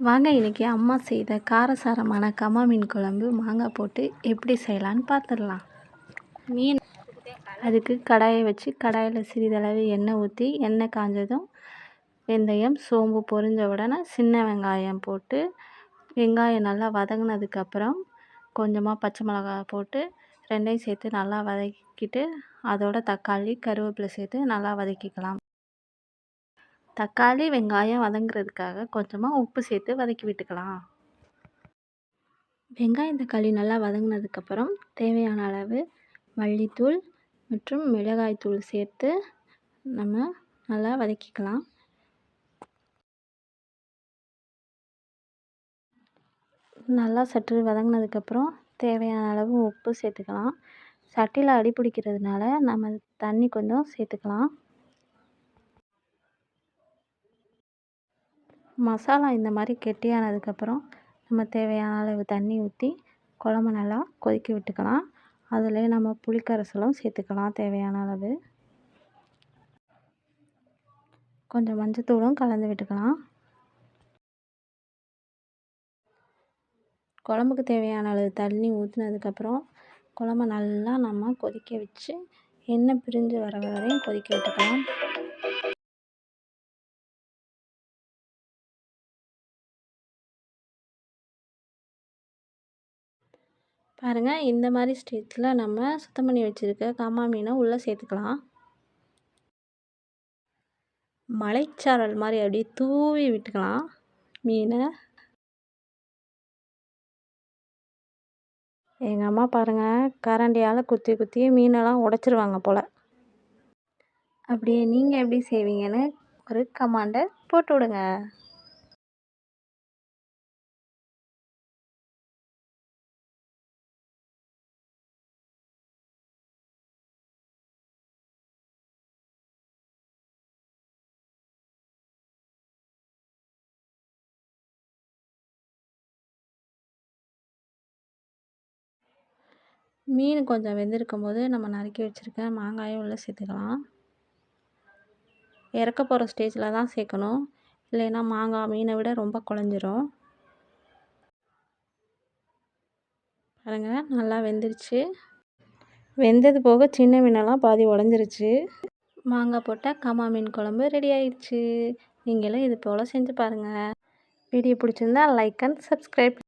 வாங்க இன்றைக்கி அம்மா செய்த காரசாரமான கம்மா மீன் குழம்பு மாங்காய் போட்டு எப்படி செய்யலான்னு பார்த்துடலாம். மீன் அதுக்கு கடாயை வச்சு கடாயில் சிறிதளவு எண்ணெய் ஊற்றி எண்ணெய் காஞ்சதும் வெந்தயம் சோம்பு பொரிஞ்ச உடனே சின்ன வெங்காயம் போட்டு வெங்காயம் நல்லா வதங்கினதுக்கப்புறம் கொஞ்சமாக பச்சை மிளகா போட்டு ரெண்டையும் சேர்த்து நல்லா வதக்கிட்டு அதோட தக்காளி கருவேப்பிலை சேர்த்து நல்லா வதக்கிக்கலாம். தக்காளி வெங்காயம் வதங்குறதுக்காக கொஞ்சமாக உப்பு சேர்த்து வதக்கி விட்டுக்கலாம். வெங்காயம் தக்காளி நல்லா வதங்கினதுக்கப்புறம் தேவையான அளவு மல்லித்தூள் மற்றும் மிளகாய்த்தூள் சேர்த்து நம்ம நல்லா வதக்கிக்கலாம். நல்லா சற்று வதங்கினதுக்கப்புறம் தேவையான அளவு உப்பு சேர்த்துக்கலாம். சட்டியில் அடி பிடிக்கிறதுனால நம்ம தண்ணி கொஞ்சம் சேர்த்துக்கலாம். மசாலா இந்த மாதிரி கெட்டியானதுக்கப்புறம் நம்ம தேவையான அளவு தண்ணி ஊற்றி குழம்ப நல்லா கொதிக்க விட்டுக்கலாம். அதில் நம்ம புளிக்கரைசலும் சேர்த்துக்கலாம் தேவையான அளவு. கொஞ்சம் மஞ்சத்தூளும் கலந்து விட்டுக்கலாம். குழம்புக்கு தேவையான அளவு தண்ணி ஊற்றினதுக்கப்புறம் குழம்ப நல்லா நம்ம கொதிக்க வச்சு எண்ணெய் பிரிஞ்சு வர வரையும் கொதிக்க விட்டுக்கலாம். பாருங்கள் இந்த மாதிரி ஸ்டேஜில் நம்ம சுத்தம் பண்ணி வச்சுருக்க காமா மீனை உள்ளே சேர்த்துக்கலாம். மலைச்சாரல் மாதிரி அப்படியே தூவி விட்டுக்கலாம் மீனை. எங்கள் அம்மா பாருங்கள் கரண்டியால் குத்தி குத்தி மீனெல்லாம் உடச்சிருவாங்க போல். அப்படியே நீங்கள் எப்படி செய்வீங்கன்னு ஒரு கமாண்டை போட்டு விடுங்க. மீன் கொஞ்சம் வெந்திருக்கும் போது நம்ம நறுக்கி வச்சுருக்க மாங்காயும் உள்ளே சேர்த்துக்கலாம். இறக்க போகிற ஸ்டேஜில் தான் சேர்க்கணும். இல்லைன்னா மாங்காய் மீனை விட ரொம்ப குழஞ்சிரும். பாருங்கள் நல்லா வெந்துருச்சு. வெந்தது போக சின்ன மீனெல்லாம் பாதி உடஞ்சிருச்சு. மாங்காய் போட்டால் கமா மீன் குழம்பு ரெடி ஆயிடுச்சு நீங்களும் இது போல் செஞ்சு பாருங்கள் வீடியோ பிடிச்சிருந்தா லைக் அண்ட் சப்ஸ்கிரைப்